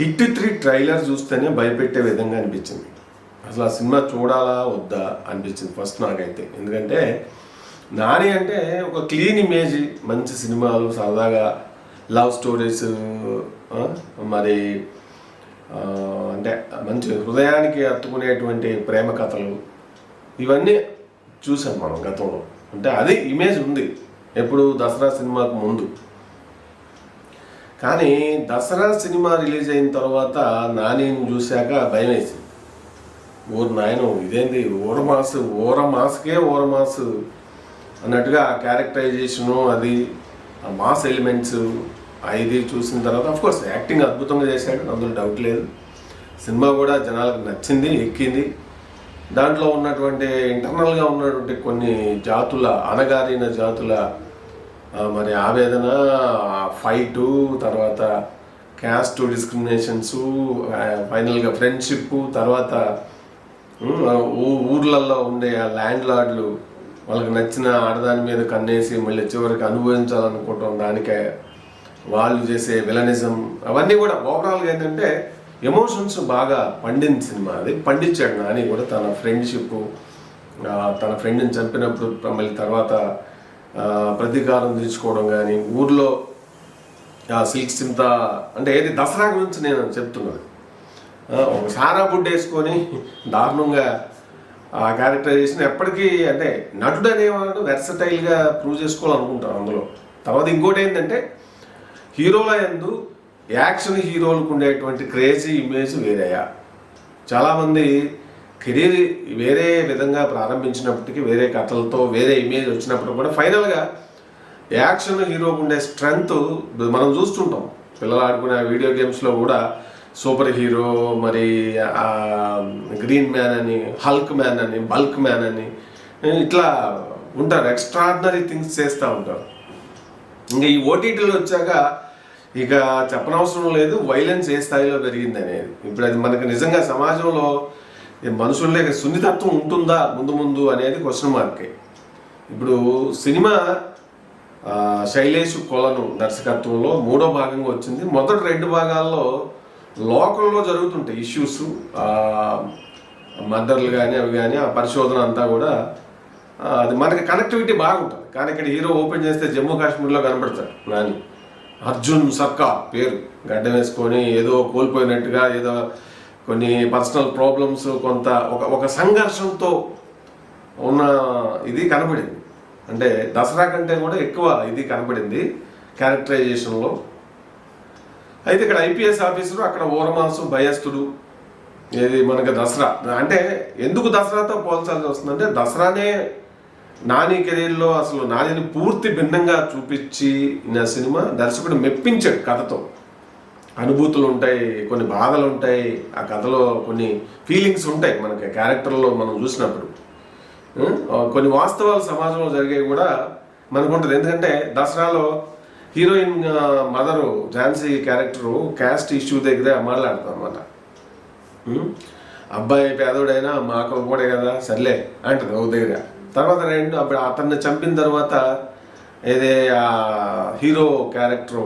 Hit three trailer చూస్తేనే భయపెట్టే విధంగా అనిపించింది. అసలు ఆ సినిమా చూడాలా వద్దా అనిపించింది ఫస్ట్ నాకైతే. ఎందుకంటే నాని అంటే ఒక క్లీన్ ఇమేజ్ మంచి సినిమాలు సరదాగా లవ్ స్టోరీస్ మరి అంటే మంచి హృదయానికి అత్తుకునేటువంటి ప్రేమ కథలు ఇవన్నీ చూసాం మనం గతంలో. అంటే అది ఇమేజ్ ఉంది. ఎప్పుడు దసరా సినిమాకు ముందు. కానీ దసరా సినిమా రిలీజ్ అయిన తర్వాత నానిని చూశాక భయం వేసింది ఊరు నాయన ఇదేంది? ఓరమాస్ మాస్ ఊర మాస్కే ఊర మాస్ అన్నట్టుగా ఆ క్యారెక్టరైజేషను అది ఆ మాస్ ఎలిమెంట్స్ ఇది చూసిన తర్వాత అఫ్కోర్స్ యాక్టింగ్ అద్భుతంగా చేశాడు అందులో డౌట్ లేదు. సినిమా కూడా జనాలకు నచ్చింది ఎక్కింది. దాంట్లో ఉన్నటువంటి ఇంటర్నల్గా ఉన్నటువంటి కొన్ని జాతుల అణగారిన జాతుల మరి ఆవేదన ఫైటు తర్వాత క్యాస్ట్ డిస్క్రిమినేషన్స్ ఫైనల్గా ఫ్రెండ్షిప్ తర్వాత ఊ- ఊర్లలో ఉండే ఆ ల్యాండ్ లార్డ్లు వాళ్ళకి నచ్చిన ఆడదాని మీద కన్నేసి మళ్ళీ చివరికి అనుభవించాలనుకోవటం దానికే వాళ్ళు చేసే విలనిజం అవన్నీ కూడా ఓవరాల్గా ఏంటంటే ఎమోషన్స్ బాగా పండిన సినిమా అది. పండించాడు నాని కూడా తన ఫ్రెండ్షిప్ తన ఫ్రెండ్ని చంపినప్పుడు మళ్ళీ తర్వాత ప్రతీకారం తీర్చుకోవడం కానీ ఊర్లో ఆ సిల్క్ చింత అంటే ఏది దసరా గురించి నేను చెప్తున్నాను ఒక సారా బుడ్ వేసుకొని దారుణంగా ఆ క్యారెక్టరైజేషన్ ఎప్పటికీ అంటే నటుడు అనేవాడు వెర్సటైల్గా ప్రూవ్ చేసుకోవాలనుకుంటాను అందులో. తర్వాత ఇంకోటి ఏంటంటే హీరోల ఎందు యాక్షన్ హీరోలకు ఉండేటువంటి క్రేజీ ఇమేజ్ వేరేయా చాలామంది కెరీర్ వేరే విధంగా ప్రారంభించినప్పటికీ వేరే కథలతో వేరే ఇమేజ్ వచ్చినప్పుడు కూడా ఫైనల్గా యాక్షన్ హీరోకు ఉండే స్ట్రెంగ్త్ మనం చూస్తుంటాం. పిల్లలు ఆడుకునే వీడియో గేమ్స్లో కూడా సూపర్ హీరో మరి గ్రీన్ మ్యాన్ అని హల్క్ మ్యాన్ అని బల్క్ మ్యాన్ అని ఇట్లా ఉంటారు. ఎక్స్ట్రాడినరీ థింగ్స్ చేస్తూ ఉంటారు. ఇంకా ఈ ఓటీటీలు వచ్చాక ఇక చెప్పనవసరం లేదు వైలెన్స్ ఏ స్థాయిలో పెరిగింది అనేది ఇప్పుడు అది మనకు నిజంగా సమాజంలో మనుషుల్లో సున్నితత్వం ఉంటుందా ముందు ముందు అనేది క్వశ్చన్ మార్కే ఇప్పుడు సినిమా శైలేష్ కొలను దర్శకత్వంలో మూడో భాగంగా వచ్చింది. మొదటి రెండు భాగాల్లో లోకల్లో జరుగుతుంటాయి ఇష్యూస్ మదర్లు కానీ అవి కానీ ఆ పరిశోధన అంతా కూడా అది మనకి కనెక్టివిటీ బాగుంటుంది. కానీ ఇక్కడ హీరో ఓపెన్ చేస్తే జమ్మూ కాశ్మీర్లో కనపడతాడు నాని. అర్జున్ సర్కార్ పేరు. గడ్డ వేసుకొని ఏదో కోల్పోయినట్టుగా ఏదో కొన్ని పర్సనల్ ప్రాబ్లమ్స్ కొంత ఒక ఒక సంఘర్షంతో ఉన్న ఇది కనపడింది అంటే దసరా కంటే కూడా ఎక్కువ ఇది కనపడింది క్యారెక్టరైజేషన్లో అయితే ఇక్కడ ఐపీఎస్ ఆఫీసరు అక్కడ ఓరమాసు భయస్థుడు ఏది మనకి దసరా. అంటే ఎందుకు దసరాతో పోల్చాల్సి వస్తుందంటే దసరానే నాని కెరీర్లో అసలు నానిని పూర్తి భిన్నంగా చూపించి నా సినిమా దర్శకుడు మెప్పించాడు కథతో. అనుభూతులు ఉంటాయి కొన్ని బాధలు ఉంటాయి ఆ కథలో కొన్ని ఫీలింగ్స్ ఉంటాయి మనకి క్యారెక్టర్లో మనం చూసినప్పుడు. కొన్ని వాస్తవాలు సమాజంలో జరిగేవి కూడా మనకు ఉంటుంది ఎందుకంటే దసరాలో heroine mother Jhansi character caste issue దగ్గరే మాట్లాడతాం అనమాట అబ్బాయి పేదోడైనా మాకు కూడా కదా సర్లే అంటది ఒక దగ్గర. తర్వాత రెండు అప్పుడు అతన్ని చంపిన తర్వాత ఏదే ఆ హీరో క్యారెక్టర్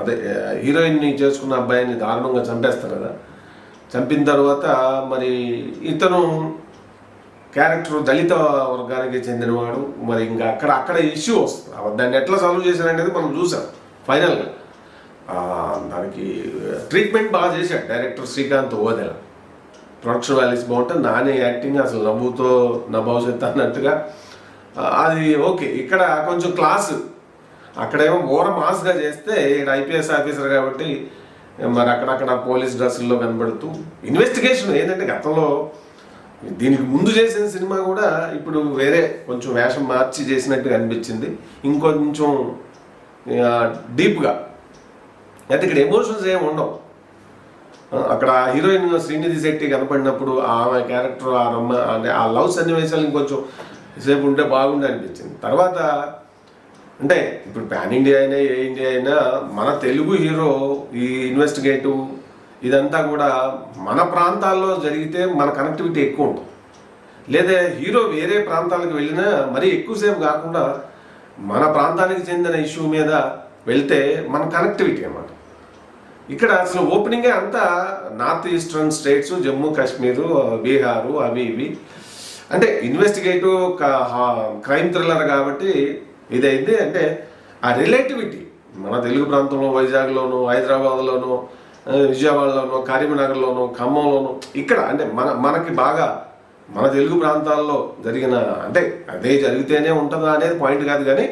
అదే హీరోయిన్ని చేసుకున్న అబ్బాయిని దారుణంగా చంపేస్తారు కదా. చంపిన తర్వాత మరి ఇతను క్యారెక్టర్ దళిత వర్గానికి చెందినవాడు. మరి ఇంకా అక్కడ అక్కడ ఇష్యూ వస్తుంది. దాన్ని ఎట్లా సాల్వ్ చేశారనేది మనం చూసాం ఫైనల్గా. దానికి ట్రీట్మెంట్ బాగా చేశాడు director Srikanth Odela. Production values బాగుంటుంది నానే యాక్టింగ్ అసలు నవ్వుతో నా భవిష్యత్తు అన్నట్టుగా అది ఓకే. ఇక్కడ కొంచెం క్లాస్. అక్కడేమో ఓర మాస్గా చేస్తే ఇక్కడ ఐపీఎస్ ఆఫీసర్ కాబట్టి మరి అక్కడక్కడ పోలీస్ డ్రెస్సుల్లో కనబడుతూ ఇన్వెస్టిగేషన్ ఏంటంటే గతంలో దీనికి ముందు చేసిన సినిమా కూడా ఇప్పుడు వేరే కొంచెం వేషం మార్చి చేసినట్టు అనిపించింది. ఇంకొంచెం డీప్గా. అయితే ఇక్కడ ఎమోషన్స్ ఏమి ఉండవు. అక్కడ హీరోయిన్ శ్రీనిధి శెట్టి కనపడినప్పుడు ఆమె క్యారెక్టర్ ఆ రమ్మ అంటే ఆ లవ్ సన్నివేశాలు ఇంకొంచెం సేపు ఉంటే బాగుండే అనిపించింది. తర్వాత అంటే ఇప్పుడు పాన్ ఇండియా అయినా ఏ ఇండియా అయినా మన తెలుగు హీరో ఈ ఇన్వెస్టిగేటివ్ ఇదంతా కూడా మన ప్రాంతాల్లో జరిగితే మన కనెక్టివిటీ ఎక్కువ ఉంటుంది. లేదా హీరో వేరే ప్రాంతాలకు వెళ్ళినా మరీ ఎక్కువసేపు కాకుండా మన ప్రాంతానికి చెందిన ఇష్యూ మీద వెళ్తే మన కనెక్టివిటీ అన్నమాట. ఇక్కడ అసలు ఓపెనింగే అంతా north eastern states Jammu Kashmir Bihar అవి ఇవి. అంటే ఇన్వెస్టిగేటివ్ క్రైమ్ థ్రిల్లర్ కాబట్టి ఇదైంది. అంటే ఆ రిలేటివిటీ మన తెలుగు ప్రాంతంలో వైజాగ్లోను హైదరాబాద్లోను ఆ, విజయవాడలోను కరీంనగర్లోను ఖమ్మంలోను ఇక్కడ అంటే మన మనకి బాగా మన తెలుగు ప్రాంతాల్లో జరిగిన అంటే అదే జరిగితేనే ఉంటుందా అనేది పాయింట్ కాదు కానీ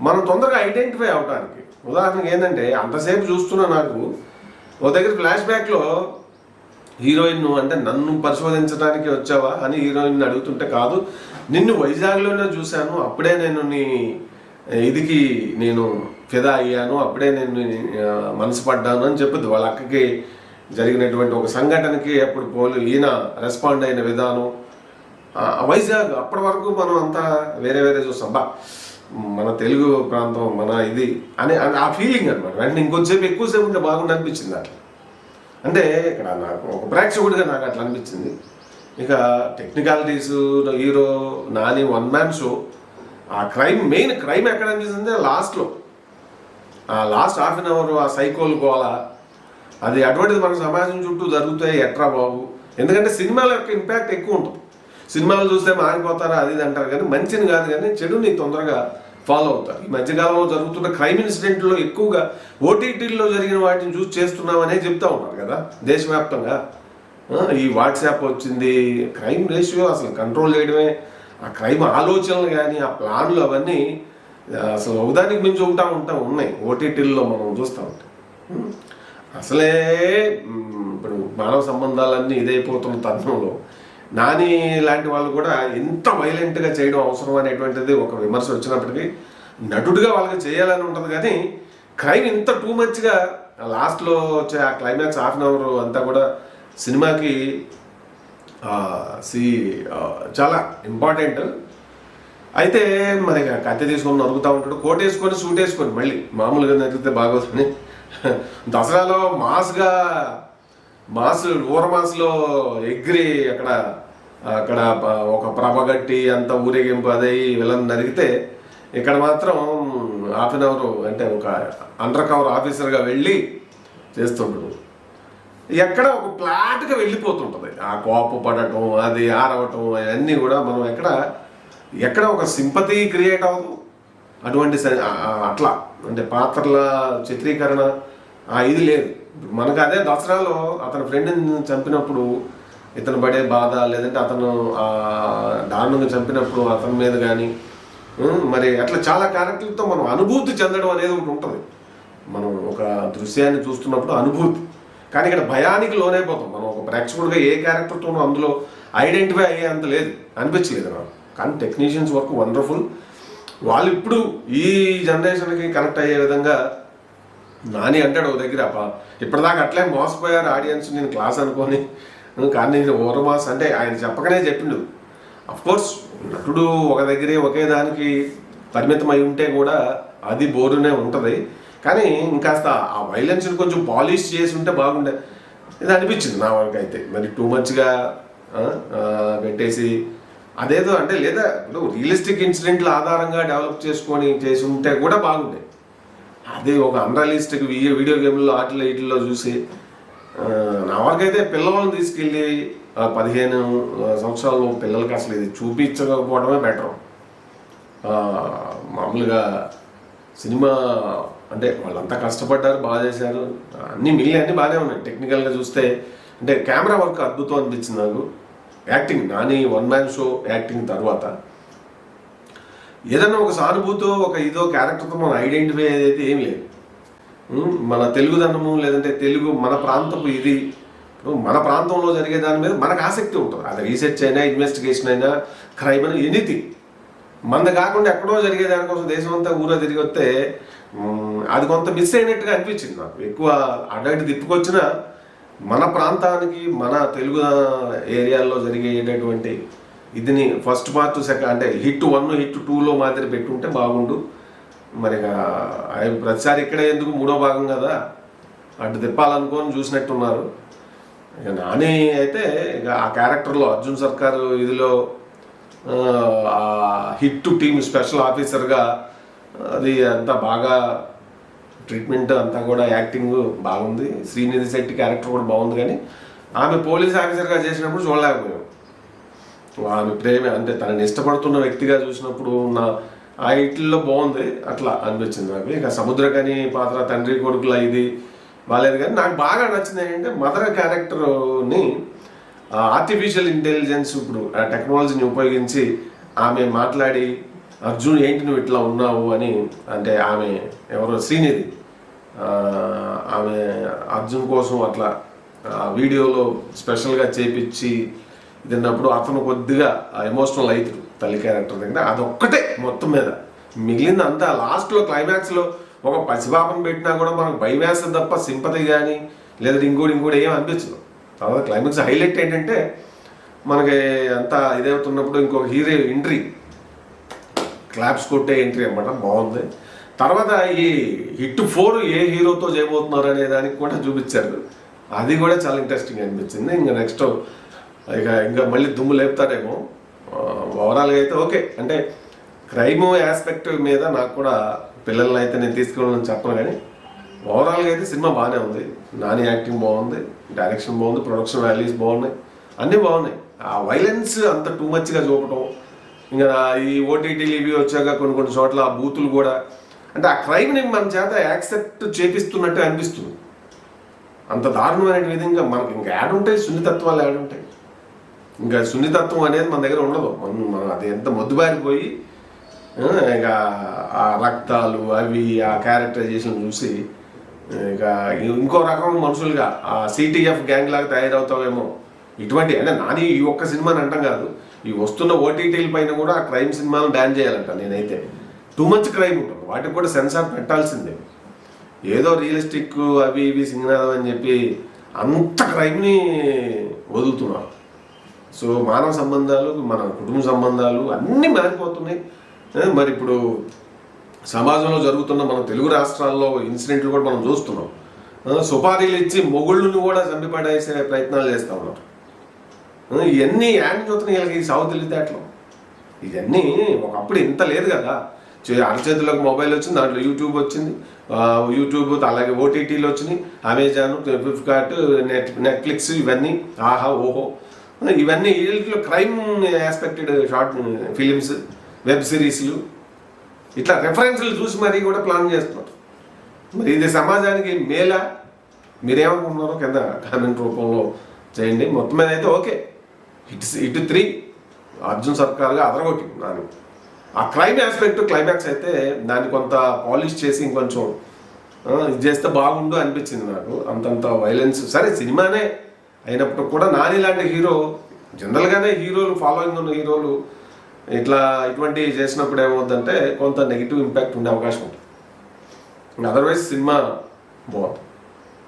మనం తొందరగా ఐడెంటిఫై అవడానికి ఉదాహరణకి ఏంటంటే అంతసేపు చూస్తున్న నాకు ఒక దగ్గర ఫ్లాష్ బ్యాక్లో హీరోయిన్ నువ్వు అంటే నన్ను పరిశోధించడానికి వచ్చావా అని హీరోయిన్ అడుగుతుంటే కాదు. నిన్ను వైజాగ్లోనే చూశాను. అప్పుడే నేను నీ ఇదికి నేను ఫిదా అయ్యాను. అప్పుడే నేను మనసు పడ్డాను అని చెప్పుద్ది. వాళ్ళ అక్కకి జరిగినటువంటి ఒక సంఘటనకి అప్పుడు పోలు ఈయన రెస్పాండ్ అయిన విధానం. వైజాగ్ అప్పటి వరకు మనం అంతా వేరే వేరే చూస్తాం. బా మన తెలుగు ప్రాంతం మన ఇది అని ఆ ఫీలింగ్ అనమాట వెంటనే ఇంకొంచెంసేపు ఎక్కువసేపు ఉంటే బాగుండి అనిపించింది అట్లా అంటే ఇక్కడ నాకు ఒక ప్రేక్షకుడిగా నాకు అట్లా అనిపించింది. ఇక technicalities hero Nani one man show ఆ క్రైమ్ మెయిన్ క్రైమ్ ఎక్కడ అనిపిస్తుంది లాస్ట్లో ఆ లాస్ట్ హాఫ్ అన్ అవర్ ఆ సైకోల్ గోల. అది అటువంటిది మన సమాజం చుట్టూ జరుగుతాయి ఎట్రా బాబు? ఎందుకంటే సినిమాల యొక్క ఇంపాక్ట్ ఎక్కువ ఉంటుంది. సినిమాలు చూస్తే మారిపోతారా? అది ఇది అంటారు. కానీ మంచిని కాదు. కానీ చెడుని తొందరగా ఫాలో అవుతారు. ఈ మధ్యకాలంలో జరుగుతున్న క్రైమ్ ఇన్సిడెంట్లో ఎక్కువగా ఓటీటీల్లో జరిగిన వాటిని చూసి చేస్తున్నామనే చెప్తా ఉన్నారు కదా దేశవ్యాప్తంగా. ఈ వాట్సాప్ వచ్చింది క్రైమ్ రేషియో అసలు కంట్రోల్ చేయడమే ఆ క్రైమ్ ఆలోచనలు కానీ ఆ ప్లాన్లు అవన్నీ అసలు ఒకదానికి మించి ఉంటా ఉంటా ఉన్నాయి ఓటీటీల్లో మనం చూస్తూ ఉంటాం. అసలే ఇప్పుడు మానవ సంబంధాలన్నీ ఇదైపోతున్న తరుణంలో నాని లాంటి వాళ్ళు కూడా ఎంత వైలెంట్గా చేయడం అవసరం అనేటువంటిది ఒక విమర్శ వచ్చినప్పటికీ నటుడిగా వాళ్ళకి చేయాలని ఉంటుంది కానీ క్రైమ్ ఇంత టూ మచ్గా లాస్ట్లో వచ్చే ఆ క్లైమాక్స్ హాఫ్ అన్ అవర్ అంతా కూడా సినిమాకి సి చాలా ఇంపార్టెంట్ అయితే మరి కత్తి తీసుకొని నరుగుతూ ఉంటాడు. కోట్ వేసుకొని సూట్ వేసుకొని మళ్ళీ మామూలుగా నరిగితే బాగోదని. దసరాలో మాస్గా మాస్ ఊర మాస్లో ఎగిరి అక్కడ అక్కడ ఒక ప్రభగట్టి అంత ఊరేగింపు అదే వీళ్ళని నరిగితే ఇక్కడ మాత్రం హాఫ్ అన్ అవర్ అంటే ఒక అండర్ కవర్ ఆఫీసర్గా వెళ్ళి చేస్తుంటాడు. ఎక్కడ ఒక ఫ్లాట్గా వెళ్ళిపోతుంటుంది. ఆ కోప పడటం అది ఆరవటం అవన్నీ కూడా మనం ఎక్కడ ఎక్కడ ఒక సింపతి క్రియేట్ అవ్వదు. అటువంటి అట్లా. అంటే పాత్రల చిత్రీకరణ ఆ ఇది లేదు. మనకు అదే దసరాలో అతని ఫ్రెండ్ని చంపినప్పుడు ఇతను పడే బాధ లేదంటే అతను ఆ దారుణంగా చంపినప్పుడు అతని మీద కానీ మరి అట్లా చాలా క్యారెక్టర్లతో మనం అనుభూతి చెందడం అనేది ఒకటి ఉంటుంది. మనం ఒక దృశ్యాన్ని చూస్తున్నప్పుడు అనుభూతి. కానీ ఇక్కడ భయానికి లోనైపోతాం. మనం ఒక ప్రేక్షకుడిగా ఏ క్యారెక్టర్తోనూ అందులో ఐడెంటిఫై అయ్యే అంత లేదు. అనిపించలేదు నాకు. కానీ టెక్నీషియన్స్ వర్క్ వండర్ఫుల్ వాళ్ళు ఇప్పుడు ఈ జనరేషన్కి కనెక్ట్ అయ్యే విధంగా నాని అంటాడు ఓ దగ్గర ఇప్పటిదాకా అట్లే మోసపోయారు ఆడియన్స్ నేను క్లాస్ అనుకొని. కానీ నేను ఓరమాస్ అంటే ఆయన చెప్పకనే చెప్పిండు. కోర్స్ నటుడు ఒక దగ్గరే ఒకే దానికి పరిమితం అయి ఉంటే కూడా అది బోరునే ఉంటుంది. కానీ ఇంకాస్త ఆ వైలెన్స్ని కొంచెం పాలిష్ చేసి ఉంటే బాగుండే. ఇది అనిపించింది నా వరకు అయితే. మరి టూ మచ్గా పెట్టేసి అదేదో అంటే లేదా ఇప్పుడు రియలిస్టిక్ ఇన్సిడెంట్ల ఆధారంగా డెవలప్ చేసుకొని చేసి ఉంటే కూడా బాగుండే. అదే ఒక అన్రియలిస్టిక్ వీడియో వీడియో గేమ్లో వాటిలో వీటిల్లో చూసి నా వరకైతే పిల్లలను తీసుకెళ్ళి పదిహేను ఆ, సంవత్సరాల పిల్లలకి అసలు ఇది చూపించకపోవడమే బెటర్ మామూలుగా సినిమా అంటే వాళ్ళంతా కష్టపడ్డారు బాగా చేశారు. అన్ని మిగిలిన అన్ని బాగానే ఉన్నాయి. టెక్నికల్గా చూస్తే అంటే కెమెరా వర్క్ అద్భుతం అనిపించింది నాకు. Acting Nani one man show acting తర్వాత. ఏదన్నా ఒక సానుభూతో ఒక ఇదో క్యారెక్టర్తో మనం ఐడెంటిఫై అయితే ఏం లేదు. మన తెలుగుదనము లేదంటే తెలుగు మన ప్రాంతపు ఇది మన ప్రాంతంలో జరిగే దాని మీద మనకు ఆసక్తి ఉంటుంది. అది రీసెర్చ్ అయినా ఇన్వెస్టిగేషన్ అయినా క్రైమ్ అయినా ఎనీథింగ్ మంద కాకుండా ఎక్కడో జరిగే దానికోసం దేశం అంతా ఊరో తిరిగి వస్తే అది కొంత మిస్ అయినట్టుగా అనిపించింది నాకు. ఎక్కువ అడ్డగడ్డి తిప్పుకొచ్చిన మన ప్రాంతానికి మన తెలుగు ఏరియాల్లో జరిగేటటువంటి ఇదిని ఫస్ట్ పార్ట్ సెకండ్ అంటే హిట్ వన్ హిట్ టూలో మాదిరి పెట్టుంటే బాగుండు. మరి ఇక ఆయన ప్రతిసారి ఇక్కడే ఎందుకు మూడో భాగం కదా? అటు తిప్పాలనుకొని చూసినట్టున్నారు. ఇక నాని అయితే ఇక ఆ క్యారెక్టర్లో అర్జున్ సర్కార్ ఇదిలో ఆ, హిట్ టీమ్ స్పెషల్ ఆఫీసర్గా అది అంతా బాగా ట్రీట్మెంట్ అంతా కూడా యాక్టింగ్ బాగుంది. శ్రీనిధి శెట్టి క్యారెక్టర్ కూడా బాగుంది కానీ ఆమె పోలీస్ ఆఫీసర్గా చేసినప్పుడు చూడలేకపోయాం. ఆమె ప్రేమ అంటే తనని ఇష్టపడుతున్న వ్యక్తిగా చూసినప్పుడు ఉన్న ఆ ఇట్లో బాగుంది. అట్లా అనిపించింది నాకు. ఇక సముద్రకని పాత్ర తండ్రి కొడుకుల ఇది బాగాలేదు కానీ నాకు బాగా నచ్చింది ఏంటంటే మదర్ క్యారెక్టర్ని ఆర్టిఫిషియల్ ఇంటెలిజెన్స్ ఇప్పుడు ఆ టెక్నాలజీని ఉపయోగించి ఆమె మాట్లాడి అర్జున్ ఏంటి నువ్వు ఇట్లా ఉన్నావు? అని అంటే ఆమె ఎవరో శ్రీనిధి ఆమె అర్జున్ కోసం అట్లా వీడియోలో స్పెషల్గా చేపించి తిన్నప్పుడు అతను కొద్దిగా ఎమోషనల్ అవుతాడు తల్లి క్యారెక్టర్ దగ్గర అదొక్కటే మొత్తం మీద. మిగిలింది అంతా లాస్ట్లో క్లైమాక్స్లో ఒక పసిపాపను పెట్టినా కూడా మనకు భయం వేస్తుంది తప్ప సింపతి కానీ లేదా ఇంకోటి ఇంకోటి ఏం అనిపించదు. తర్వాత క్లైమాక్స్ హైలైట్ ఏంటంటే మనకి అంతా ఇదవుతున్నప్పుడు ఇంకో హీరో ఎంట్రీ క్లాప్స్ కొట్టే ఎంట్రీ అన్నమాట బాగుంది. తర్వాత ఈ హిట్ ఫోర్ ఏ హీరోతో చేయబోతున్నారు అనే దానికి కూడా చూపించారు. అది కూడా చాలా ఇంట్రెస్టింగ్ అనిపించింది. ఇంకా నెక్స్ట్ ఇక ఇంకా మళ్ళీ దుమ్ము లేపుతారేమో. ఓవరాల్గా అయితే ఓకే. అంటే క్రైమ్ ఆస్పెక్ట్ మీద నాకు కూడా పిల్లల్ని అయితే నేను తీసుకెళ్ళాలని చెప్పను కానీ ఓవరాల్గా అయితే సినిమా బాగానే ఉంది. నాని యాక్టింగ్ బాగుంది డైరెక్షన్ బాగుంది ప్రొడక్షన్ వాల్యూస్ బాగున్నాయి అన్నీ బాగున్నాయి. ఆ వైలెన్స్ అంత టూ మచ్గా చూపటం ఇంకా ఈ ఓటీటీలు ఇవి వచ్చాక కొన్ని కొన్ని చోట్ల ఆ బూతులు కూడా అంటే ఆ క్రైమ్ని మన చేత యాక్సెప్ట్ చేపిస్తున్నట్టు అనిపిస్తుంది. అంత దారుణమైన విధంగా మనకి ఇంకా యాడ్ ఉంటాయి సున్నితత్వాలు యాడ్ ఉంటాయి. ఇంకా సున్నితత్వం అనేది మన దగ్గర ఉండదు. మనం మనం అది ఎంత మొద్దుబారిపోయి ఆ, ఇక ఆ రక్తాలు అవి ఆ క్యారెక్టరైజేషన్ చూసి ఇక ఇంకో రకం మనుషులుగా ఆ సిటీఎఫ్ గ్యాంగ్ లాగా తయారవుతావేమో. ఇటువంటి అంటే నాని ఈ ఒక్క సినిమాని అంటాం కాదు. ఈ వస్తున్న ఓటీటీల పైన కూడా ఆ క్రైమ్ సినిమాలను బ్యాన్ చేయాలంట నేనైతే. టూ మచ్ క్రైమ్ ఉంటుంది. వాటికి కూడా సెన్సార్ పెట్టాల్సిందే. ఏదో రియలిస్టిక్ అవి ఇవి సింగనాథం అని చెప్పి అంత క్రైమ్ని వదులుతున్నారు. సో మానవ సంబంధాలు మన కుటుంబ సంబంధాలు అన్నీ మారిపోతున్నాయి. మరి ఇప్పుడు సమాజంలో జరుగుతున్న మన తెలుగు రాష్ట్రాల్లో ఇన్సిడెంట్లు కూడా మనం చూస్తున్నాం. సుపారీలు ఇచ్చి మొగుళ్ళను కూడా చంపిపడేసే ప్రయత్నాలు చేస్తూ ఉన్నారు. ఇవన్నీ యాడ్ చూస్తున్నాయి వీళ్ళకి ఈ సాగు తెలివితేటలు ఇవన్నీ ఒకప్పుడు ఇంత లేదు కదా. అరచేతులకు మొబైల్ వచ్చింది దాంట్లో యూట్యూబ్ వచ్చింది యూట్యూబ్ అలాగే ఓటీటీలు వచ్చినాయి అమెజాన్ ఫ్లిప్కార్ట్ నెట్ నెట్ఫ్లిక్స్ ఇవన్నీ ఆహా ఓహో. ఇవన్నీ వీటిలో crime aspected short films web సిరీస్లు ఇట్లా రెఫరెన్స్లు చూసి మరీ కూడా ప్లాన్ చేస్తున్నారు. మరి ఇది సమాజానికి మేలా. మీరేమనుకుంటున్నారో కింద కామెంట్ రూపంలో చేయండి. మొత్తం మీద అయితే ఓకే ఇటు ఇటు త్రీ అర్జున్ సర్కార్గా అదరగొట్టి నాని ఆ క్రైమ్ ఆస్పెక్ట్ క్లైమాక్స్ అయితే దాన్ని కొంత పాలిష్ చేసి ఇంకొంచెం ఇది చేస్తే బాగుండు అనిపించింది నాకు. అంతంత వైలెన్స్ సరే సినిమానే అయినప్పుడు కూడా నాని లాంటి హీరో జనరల్గానే హీరోలు ఫాలోయింగ్ ఉన్న హీరోలు ఇట్లా ఇటువంటివి చేసినప్పుడు ఏమవుతుందంటే కొంత నెగిటివ్ ఇంపాక్ట్ ఉండే అవకాశం ఉంటుంది. అదర్వైజ్ సినిమా బాగుంది